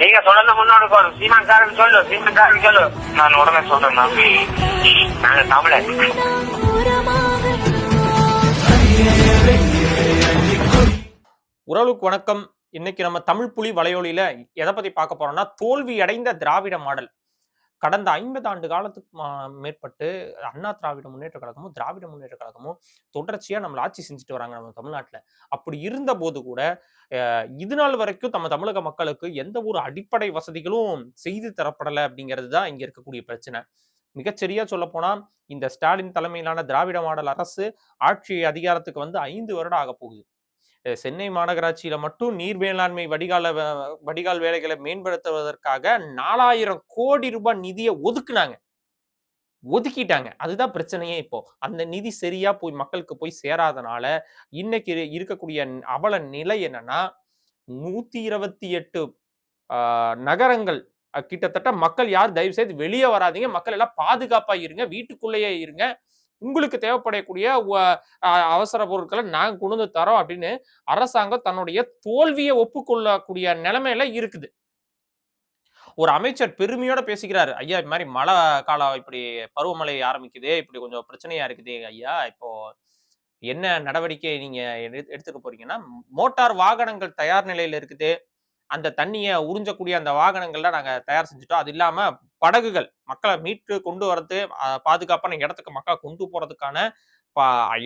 நீங்க சொல்றது முன்னோடு போகணும் சீமான்காரன் சொல்லு சீமான்காரன் சொல்லு. நான் உடனே சொல்றேன் நான் நாங்க தமிழர். உறவுக்கு வணக்கம். இன்னைக்கு நம்ம தமிழ் புலி வலையொலியில எதை பத்தி பார்க்க போறோம்னா தோல்வி அடைந்த திராவிட மாடல். கடந்த ஐம்பது ஆண்டு காலத்துக்கு மேற்பட்டு அண்ணா திராவிட முன்னேற்ற கழகமும் திராவிட முன்னேற்ற கழகமும் தொடர்ச்சியாக நம்மளை ஆட்சி செஞ்சுட்டு வராங்க நம்ம தமிழ்நாட்டில். அப்படி இருந்த போது கூட இது நாள் வரைக்கும் நம்ம தமிழக மக்களுக்கு எந்த ஒரு அடிப்படை வசதிகளும் செய்து தரப்படலை அப்படிங்கிறது தான் இங்கே இருக்கக்கூடிய பிரச்சனை. மிகச்சரியா சொல்ல போனா இந்த ஸ்டாலின் தலைமையிலான திராவிட மாடல் அரசு ஆட்சி அதிகாரத்துக்கு வந்து ஐந்து வருடம் ஆக போகுது. சென்னை மாநகராட்சியில மட்டும் நீர் மேலாண்மை வடிகால வே- வடிகால் வேலைகளை மேம்படுத்துவதற்காக நாலாயிரம் கோடி ரூபாய் நிதியை ஒதுக்குனாங்க. ஒதுக்கிட்டாங்க. அதுதான் பிரச்சனையே இப்போ. அந்த நிதி சரியா போய் மக்களுக்கு போய் சேராதனால இன்னைக்கு இருக்கக்கூடிய அவல நிலை என்னன்னா நூத்தி இருபத்தி எட்டு நகரங்கள் கிட்டத்தட்ட மக்கள் யார் தயவு செய்து வெளியே வராதீங்க. மக்கள் எல்லாம் பாதுகாப்பா இருங்க. வீட்டுக்குள்ளேயே இருங்க. உங்களுக்கு தேவைப்படக்கூடிய அவசர பொருட்களை நாங்கள் கொண்டு வந்து தரோம் அப்படின்னு அரசாங்கம் தன்னுடைய தோல்வியை ஒப்புக்கொள்ளக்கூடிய நிலைமையில இருக்குது. ஒரு அமைச்சர் பெருமையோட பேசிக்கிறாரு ஐயா இது மாதிரி மழை காலம் இப்படி பருவமழை ஆரம்பிக்குது இப்படி கொஞ்சம் பிரச்சனையா இருக்குது ஐயா. இப்போ என்ன நடவடிக்கை நீங்க எடுத்து- எடுத்துக்க போறீங்கன்னா மோட்டார் வாகனங்கள் தயார் நிலையில இருக்குது. அந்த தண்ணியை உறிஞ்சக்கூடிய அந்த வாகனங்கள்லாம் நாங்கள் தயார் செஞ்சுட்டோம். அது இல்லாமல் படகுகள் மக்களை மீட்டு கொண்டு வரது பாதுகாப்பான இடத்துக்கு மக்களை கொண்டு போறதுக்கான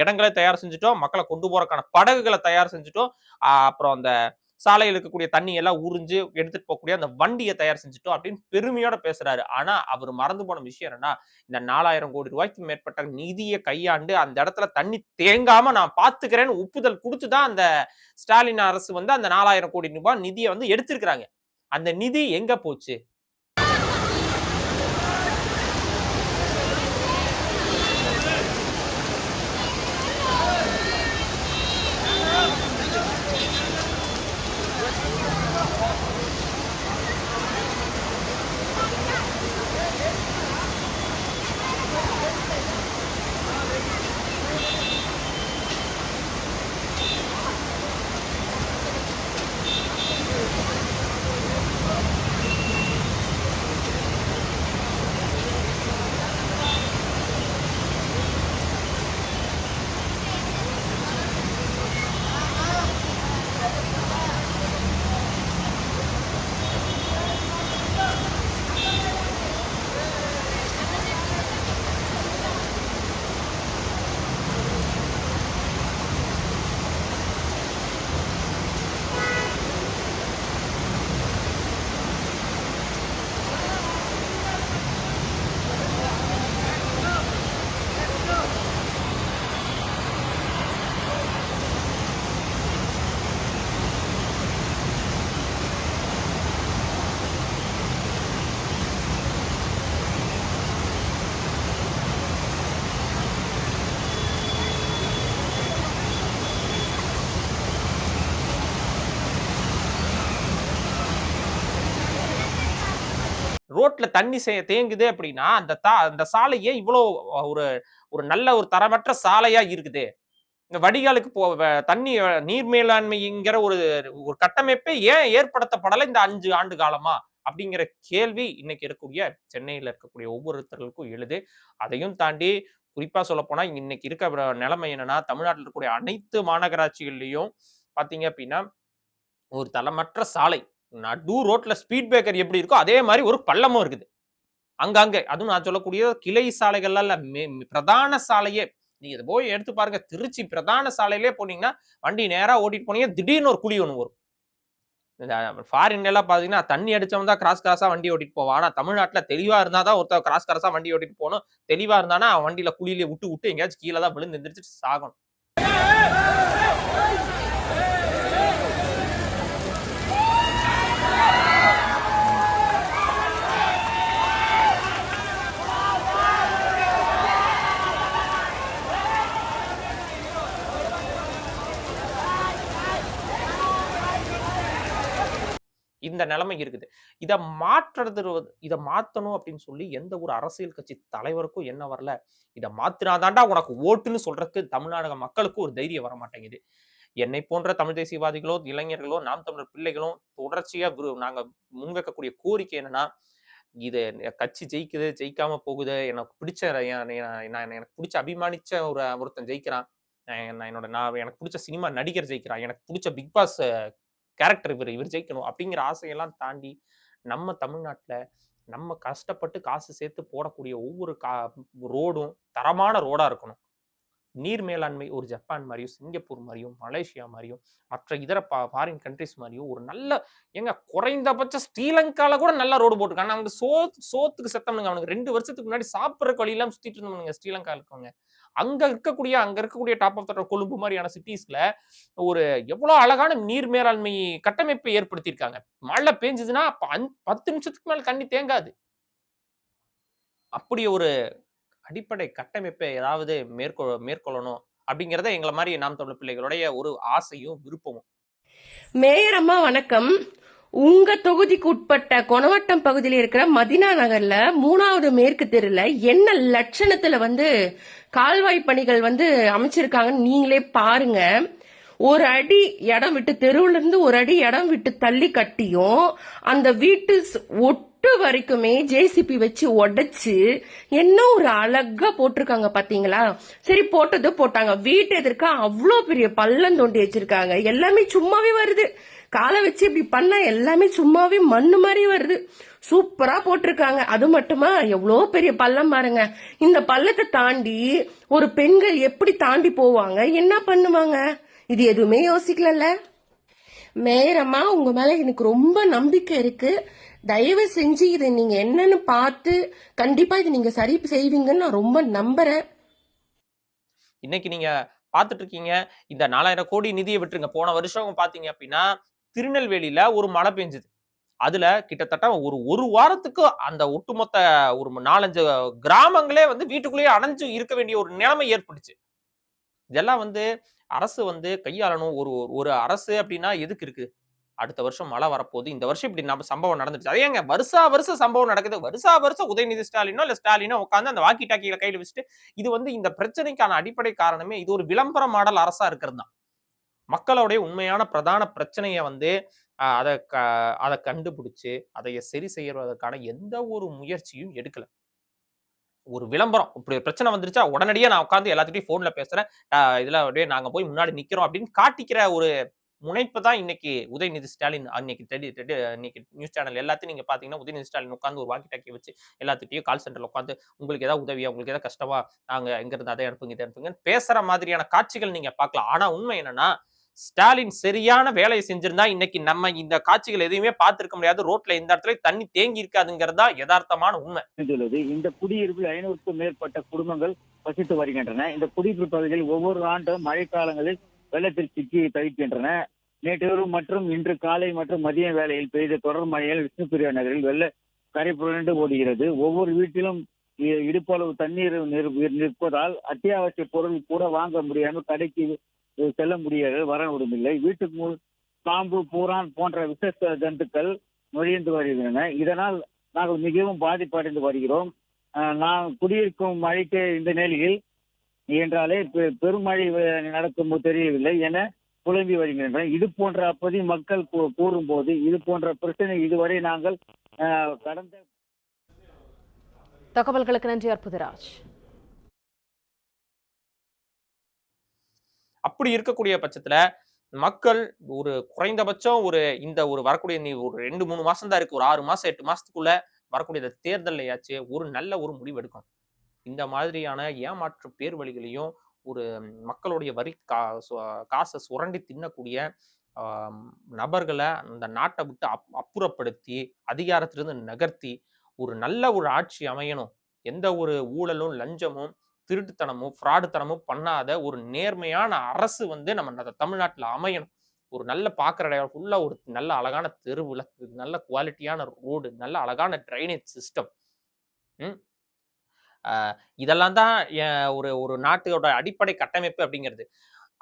இடங்களை தயார் செஞ்சுட்டோம் மக்களை கொண்டு போறதுக்கான படகுகளை தயார் செஞ்சுட்டோம். அப்புறம் அந்த சாலையில் இருக்கக்கூடிய தண்ணி எல்லாம் உறிஞ்சு எடுத்துட்டு போகக்கூடிய அந்த வண்டியை தயார் செஞ்சுட்டோம் அப்படின்னு பெருமையோட பேசுறாரு. ஆனா அவர் மறந்து போன விஷயம் என்னன்னா இந்த நாலாயிரம் கோடி ரூபாய்க்கு மேற்பட்ட நிதியை கையாண்டு அந்த இடத்துல தண்ணி தேங்காம நான் பாத்துக்கிறேன்னு ஒப்புதல் கொடுத்துதான் அந்த ஸ்டாலின் அரசு வந்து அந்த நாலாயிரம் கோடி ரூபாய் நிதியை வந்து எடுத்திருக்கிறாங்க. அந்த நிதி எங்க போச்சு? ரோட்ல தண்ணி சே- தேங்குது அப்படின்னா அந்த தா அந்த சாலை ஏன் இவ்வளோ ஒரு ஒரு நல்ல ஒரு தரமற்ற சாலையா இருக்குது. இந்த வடிகாலுக்கு போ தண்ணி நீர் மேலாண்மைங்கிற ஒரு ஒரு கட்டமைப்பே ஏன் ஏற்படுத்தப்படலை இந்த அஞ்சு ஆண்டு காலமா? அப்படிங்கிற கேள்வி இன்னைக்கு இருக்கக்கூடிய சென்னையில் இருக்கக்கூடிய ஒவ்வொருத்தர்களுக்கும் எழுது. அதையும் தாண்டி குறிப்பாக சொல்லப்போனால் இன்னைக்கு இருக்க நிலைமை என்னன்னா தமிழ்நாட்டில் இருக்கக்கூடிய அனைத்து மாநகராட்சிகள்லையும் பார்த்தீங்க அப்படின்னா ஒரு தளமற்ற சாலை நடு ரோட்ல ஸ்பீட் பிரேக்கர் எப்படி இருக்கோ அதே மாதிரி ஒரு பள்ளமும் இருக்குது. அங்கங்கே அதுவும் நான் சொல்லக்கூடிய கிளை சாலைகள்லாம் இல்லை பிரதான சாலையே. நீங்க இதை போய் எடுத்து பாருங்க திருச்சி பிரதான சாலையிலே போனீங்கன்னா வண்டி நேரா ஓட்டிட்டு போனீங்க திடீர்னு ஒரு குழி ஒன்று வரும். ஃபாரின் எல்லாம் பாத்தீங்கன்னா தண்ணி அடிச்சவன் தான் கிராஸ் கிராஸா வண்டி ஓட்டிட்டு போவான். ஆனா தமிழ்நாட்டுல தெளிவா இருந்தால் தான் ஒருத்தர் கிராஸ் கிராஸா வண்டி ஓட்டிட்டு போகணும். தெளிவா இருந்தானா அவன் வண்டியில குழியிலே விட்டு விட்டு எங்கேயாச்சும் கீழே தான் விழுந்து எந்திரிச்சு சாகணும். இந்த நிலைமை இருக்குது. இதை மாற்றுறது இதை மாற்றணும் அப்படின்னு சொல்லி எந்த ஒரு அரசியல் கட்சி தலைவருக்கும் என்ன வரல. இதை மாத்தினாதாண்டா உனக்கு ஓட்டுன்னு சொல்றதுக்கு தமிழ்நாடு மக்களுக்கு ஒரு தைரியம் வர மாட்டேங்குது என்னை போன்ற தமிழ் தேசியவாதிகளோ இளைஞர்களோ நாம் தமிழர் பிள்ளைகளும் தொடர்ச்சியா நாங்கள் நாங்க முன்வைக்கக்கூடிய கோரிக்கை என்னன்னா இது கட்சி ஜெயிக்குது ஜெயிக்காம போகுது எனக்கு பிடிச்ச நான் எனக்கு பிடிச்ச அபிமானிச்ச ஒரு ஒருத்தன் ஜெயிக்கிறான். நான் என்னோட நான் எனக்கு பிடிச்ச சினிமா நடிகர் ஜெயிக்கிறான். எனக்கு பிடிச்ச பிக் பாஸ் கேரக்டர் இவர் இவர் ஜெயிக்கணும் அப்படிங்கிற ஆசையெல்லாம் தாண்டி நம்ம தமிழ்நாட்டில் நம்ம கஷ்டப்பட்டு காசு சேர்த்து போடக்கூடிய ஒவ்வொரு கா ரோடும் தரமான ரோடாக இருக்கணும். நீர் மேலாண்மை ஒரு ஜப்பான் மாதிரியும் சிங்கப்பூர் மாதிரியும் மலேசியா மாதிரியும் மற்ற இதர ஃபாரின் கண்ட்ரிஸ் மாதிரியும் ஒரு நல்ல ஏங்க குறைந்தபட்ச ஸ்ரீலங்காவில் கூட நல்ல ரோடு போட்டிருக்காங்க. அவங்க சோ சோத்துக்கு செத்தவனுங்க. அவனுக்கு ரெண்டு வருஷத்துக்கு முன்னாடி சாப்பிட்ற வழியெல்லாம் சுத்திட்டு இருந்தவனுங்க ஸ்ரீலங்கா இருக்கவங்க. அங்க இருக்கக்கூடிய அங்க இருக்கக்கூடிய டாப் ஆஃப் தட்டர் கொழும்பு மாதிரியான சிட்டிஸ்ல ஒரு எவ்வளவு அழகான நீர் மேலாண்மை கட்டமைப்பை ஏற்படுத்தியிருக்காங்க. மழை பெஞ்சதுன்னா அப்ப பத்து நிமிஷத்துக்கு மேல தண்ணி தேங்காது. அப்படி ஒரு அடிப்படை கட்டமைப்பை ஏதாவது மேற்கொ மேற்கொள்ளணும் அப்படிங்கிறத எங்களை மாதிரி நாம் தமிழ் பிள்ளைகளுடைய ஒரு ஆசையும் விருப்பமும். மேயர் அம்மா வணக்கம். உங்க தொகுதிக்கு உட்பட்ட கொணவட்டம் பகுதியில் இருக்கிற மதினா நகர்ல மூணாவது மேற்கு தெருல என்ன லட்சணத்துல வந்து கால்வாய் பணிகள் வந்து அமைச்சிருக்காங்கன்னு நீங்களே பாருங்க. ஒரு அடி இடம் விட்டு தெருவுல இருந்து ஒரு அடி இடம் விட்டு தள்ளி கட்டியும் அந்த வீட்டு ஒட்டு வரைக்குமே ஜேசிபி வச்சு உடைச்சு என்ன ஒரு அழகா போட்டிருக்காங்க பாத்தீங்களா? சரி போட்டது போட்டாங்க. வீட்டு எதிர்க்க அவ்வளோ பெரிய பள்ளம் தோண்டி வச்சிருக்காங்க. எல்லாமே சும்மாவே வருது. காலை வச்சு இப்படி பண்ணா எல்லாமே சும்மாவே மண்ணு மாதிரி வருது. சூப்பரா போட்டிருக்காங்க. அது மட்டுமா? எவ்வளோ பெரிய பள்ளம் பாருங்க. இந்த பள்ளத்தை தாண்டி ஒரு பெண்கள் எப்படி தாண்டி போவாங்க? என்ன பண்ணுவாங்க? இது எதுவுமே யோசிக்கலல்ல. மேயரம்மா உங்க மேல எனக்கு ரொம்ப நம்பிக்கை இருக்கு. தயவு செஞ்சு இதை நீங்க என்னன்னு பார்த்து கண்டிப்பா இது நீங்க சரி செய்வீங்கன்னு நான் ரொம்ப நம்புறேன். இன்னைக்கு நீங்க பார்த்துட்டு இருக்கீங்க. இந்த நாலாயிரம் கோடி நிதியை விட்டுருங்க. போன வருஷம் பாத்தீங்க அப்படின்னா திருநெல்வேலியில ஒரு மழை பெஞ்சுது. அதுல கிட்டத்தட்ட ஒரு ஒரு வாரத்துக்கு அந்த ஒட்டுமொத்த ஒரு நாலஞ்சு கிராமங்களே வந்து வீட்டுக்குள்ளேயே அணைஞ்சு இருக்க வேண்டிய ஒரு நிலைமை ஏற்பட்டுச்சு. இதெல்லாம் வந்து அரசு வந்து கையாளணும். ஒரு ஒரு அரசு அப்படின்னா எதுக்கு இருக்கு? அடுத்த வருஷம் மழை வரப்போகுது. இந்த வருஷம் இப்படி நம்ம சம்பவம் நடந்துச்சு அதே ஏங்க? வருஷா வருஷம் சம்பவம் நடக்குது. வருஷா வருஷம் உதயநிதி ஸ்டாலினோ இல்ல ஸ்டாலினோ உட்காந்து அந்த வாக்கி டாக்கியில கையில வச்சுட்டு இது வந்து இந்த பிரச்சனைக்கான அடிப்படை காரணமே இது ஒரு விளம்பர மாடல் அரசா இருக்கிறது தான். மக்களுடைய உண்மையான பிரதான பிரச்சனையை வந்து அதை க- அதை கண்டுபிடிச்சு அதை சரி செய்யறதுக்கான எந்த ஒரு முயற்சியும் எடுக்கல. ஒரு விளம்பரம் இப்படி ஒரு பிரச்சனை வந்துருச்சா உடனடியாக நான் உட்காந்து எல்லாத்துட்டையும் ஃபோனில் பேசுறேன். இதில் அப்படியே நாங்கள் போய் முன்னாடி நிற்கிறோம் அப்படின்னு காட்டிக்கிற ஒரு முனைப்பு தான் இன்னைக்கு உதயநிதி ஸ்டாலின் அன்னைக்கு தெடி தெடி இன்னைக்கு நியூஸ் சேனல் எல்லாத்தையும் நீங்கள் பார்த்தீங்கன்னா உதயநிதி ஸ்டாலின் உட்காந்து ஒரு வாக்கி டாக்கி வச்சு எல்லாத்துட்டையும் கால் சென்டர்ல உட்காந்து உங்களுக்கு ஏதாவது உதவியா? உங்களுக்கு ஏதாவது கஷ்டமா? நாங்கள் எங்கேருந்து அதை அனுப்புங்க இதை அனுப்புங்கன்னு பேசுகிற மாதிரியான காட்சிகள் நீங்கள் பார்க்கலாம். ஆனால் உண்மை என்னன்னா ஸ்டாலின் சரியான வேலையை செஞ்சிருந்தா இன்னைக்கு நம்ம இந்த காட்சிகள் எதையுமே பார்த்திருக்க முடியாது. ரோட்ல இந்த இடத்துல தண்ணி தேங்கி இருக்காதுங்கிறதா யதார்த்தமான உண்மை. இந்த குடியிருப்பில் ஐநூறுக்கும் மேற்பட்ட குடும்பங்கள் வசித்து வருகின்றன. இந்த குடியிருப்பு பகுதியில் ஒவ்வொரு ஆண்டும் மழைக்காலங்களில் வெள்ளத்தில் சிக்கி தவிக்கின்றன. நேற்று மற்றும் இன்று காலை மற்றும் மதிய வேளையில் பெய்த தொடர் மழையால் விஷ்ணுபிரியா நகரில் வெள்ள கரை புரண்டு ஓடுகிறது. ஒவ்வொரு வீட்டிலும் இடுப்பளவு தண்ணீர் நிற்பதால் அத்தியாவசிய பொருள் கூட வாங்க முடியாமல் கடைக்கு செல்ல முடியாது வர விடவில்லை வீட்டுக்கு முன் பாம்பு பூரான் போன்ற விஷ ஜந்துக்கள் நுழைந்து வருகின்றன. இதனால் நாங்கள் மிகவும் பாதிப்படைந்து வருகிறோம். அஹ் நான் குடியிருக்கும் மழைக்கு இந்த நிலையில் என்றாலே பெ- பெருமழை நடக்கும் தெரியவில்லை என புலம்பி வருகின்றனர் இது போன்ற அப்போது மக்கள் கூறும் கூறும்போது இது போன்ற பிரச்சனை இதுவரை நாங்கள் கடந்த தகவல்களுக்கு நன்றி அற்புதராஜ். அப்படி இருக்கக்கூடிய பட்சத்துல மக்கள் ஒரு குறைந்தபட்சம் ஒரு இந்த ஒரு வரக்கூடிய நீ ஒரு ரெண்டு மூணு மாசம் தான் இருக்கு. ஒரு ஆறு மாசம் எட்டு மாசத்துக்குள்ள வரக்கூடிய இந்த தேர்தலையாச்சு ஒரு நல்ல ஒரு முடிவு எடுக்கணும். இந்த மாதிரியான ஏமாற்று பேர் வழிகளையும் ஒரு மக்களுடைய வரி கா சு- காசை சுரண்டி தின்னக்கூடிய நபர்களை அந்த நாட்டை விட்டு அப் அப்புறப்படுத்தி அதிகாரத்திலிருந்து நகர்த்தி ஒரு நல்ல ஒரு ஆட்சி அமையணும். எந்த ஒரு ஊழலும் லஞ்சமும் திருட்டுத்தனமும் ஃப்ராடுத்தனமும் பண்ணாத ஒரு நேர்மையான அரசு வந்து நம்ம தமிழ்நாட்டில் அமையணும். ஒரு நல்ல பார்க்குற இடம் ஃபுல்லாக ஒரு நல்ல அழகான தெரு விளக்கு நல்ல குவாலிட்டியான ரோடு நல்ல அழகான ட்ரைனேஜ் சிஸ்டம் ம்? ஆஹ் இதெல்லாம் தான் ஒரு ஒரு நாட்டோட அடிப்படை கட்டமைப்பு அப்படிங்கிறது.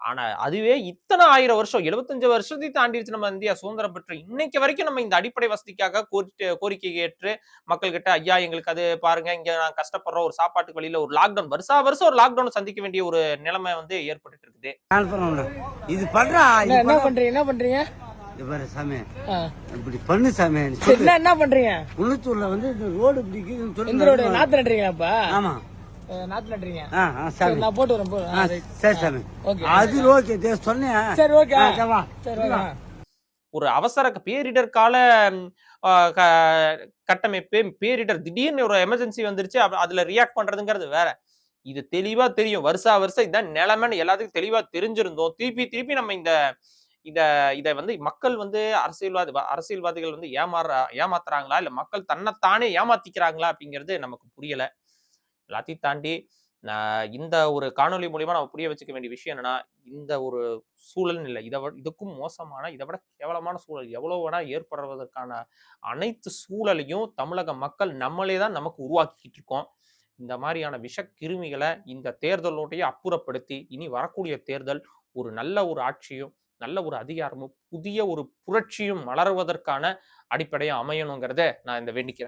ஆனா அதுவே இத்தனை ஆயிரம் வருஷம் எழுபத்தஞ்சு வருஷத்தையும் தாண்டிடுச்சு நம்ம இந்தியா சுதந்திரம் பெற்று இன்னைக்கு வரைக்கும் நம்ம இந்த அடிப்படை வசதிக்காக கோரிட்டு கோரிக்கை ஏற்று மக்கள் கிட்ட ஐயா எங்களுக்கு அது பாருங்க இங்க நான் கஷ்டப்படுறோம் ஒரு சாப்பாட்டுக்கு வழியில ஒரு லாக்டவுன் வருஷா வருஷம் ஒரு லாக்டவுன் சந்திக்க வேண்டிய ஒரு நிலைமை வந்து ஏற்பட்டு இருக்குது. இது பண்றா என்ன- பண்றீங்க என்ன பண்றீங்க? பாரு சாமி. இப்படி பண்ணு. என்ன என்ன பண்றீங்க? உள்ளத்தூர்ல வந்து இந்த ரோடு இப்படி நாத்து ஆமா. நாத்து நட்டுறீங்க. ஆ ஆ சரி, சாமி நான் போட்டு வரேன் போ ஆ, சரி. சாமி ஓகே. அது ஓகே தே சொன்னேன். சரி ஓகே. சரி, ஒரு அவசர பேரிடர் கால கட்டமைப்பு பேரிடர். திடீர்னு ஒரு எமர்ஜென்சி வந்துருச்சு அதுல ரியாக்ட் பண்றதுங்கிறது வேற. இது தெளிவா தெரியும். வருஷா வருஷம் இதான் நிலைமைன்னு எல்லாத்துக்கும் தெளிவா தெரிஞ்சிருந்தோம். திருப்பி திருப்பி நம்ம இந்த இத இத வந்து மக்கள் வந்து அரசியல்வாதி அரசியல்வாதிகள் வந்து ஏமாற ஏமாத்துறாங்களா? இல்ல மக்கள் தன்னைத்தானே ஏமாத்திக்கிறாங்களா? அப்படிங்கிறது நமக்கு புரியல. எல்லாத்தையும் தாண்டி இந்த ஒரு காணொளி மூலியமா நம்ம புரிய வச்சுக்க வேண்டிய விஷயம் என்னன்னா இந்த ஒரு சூழல் இல்லை இதை இதுக்கும் மோசமான இதை விட கேவலமான சூழல் எவ்வளவு வேணா ஏற்படுவதற்கான அனைத்து சூழலையும் தமிழக மக்கள் நம்மளே தான் நமக்கு உருவாக்கிக்கிட்டு இருக்கோம். இந்த மாதிரியான விஷ கிருமிகளை இந்த தேர்தலோடைய அப்புறப்படுத்தி இனி வரக்கூடிய தேர்தல் ஒரு நல்ல ஒரு ஆட்சியும் நல்ல ஒரு அதிகாரமும் புதிய ஒரு புரட்சியும் மலர்வதற்கான அடிப்படையும் அமையணுங்கிறத நான் இந்த வேண்டிக்கிறேன்.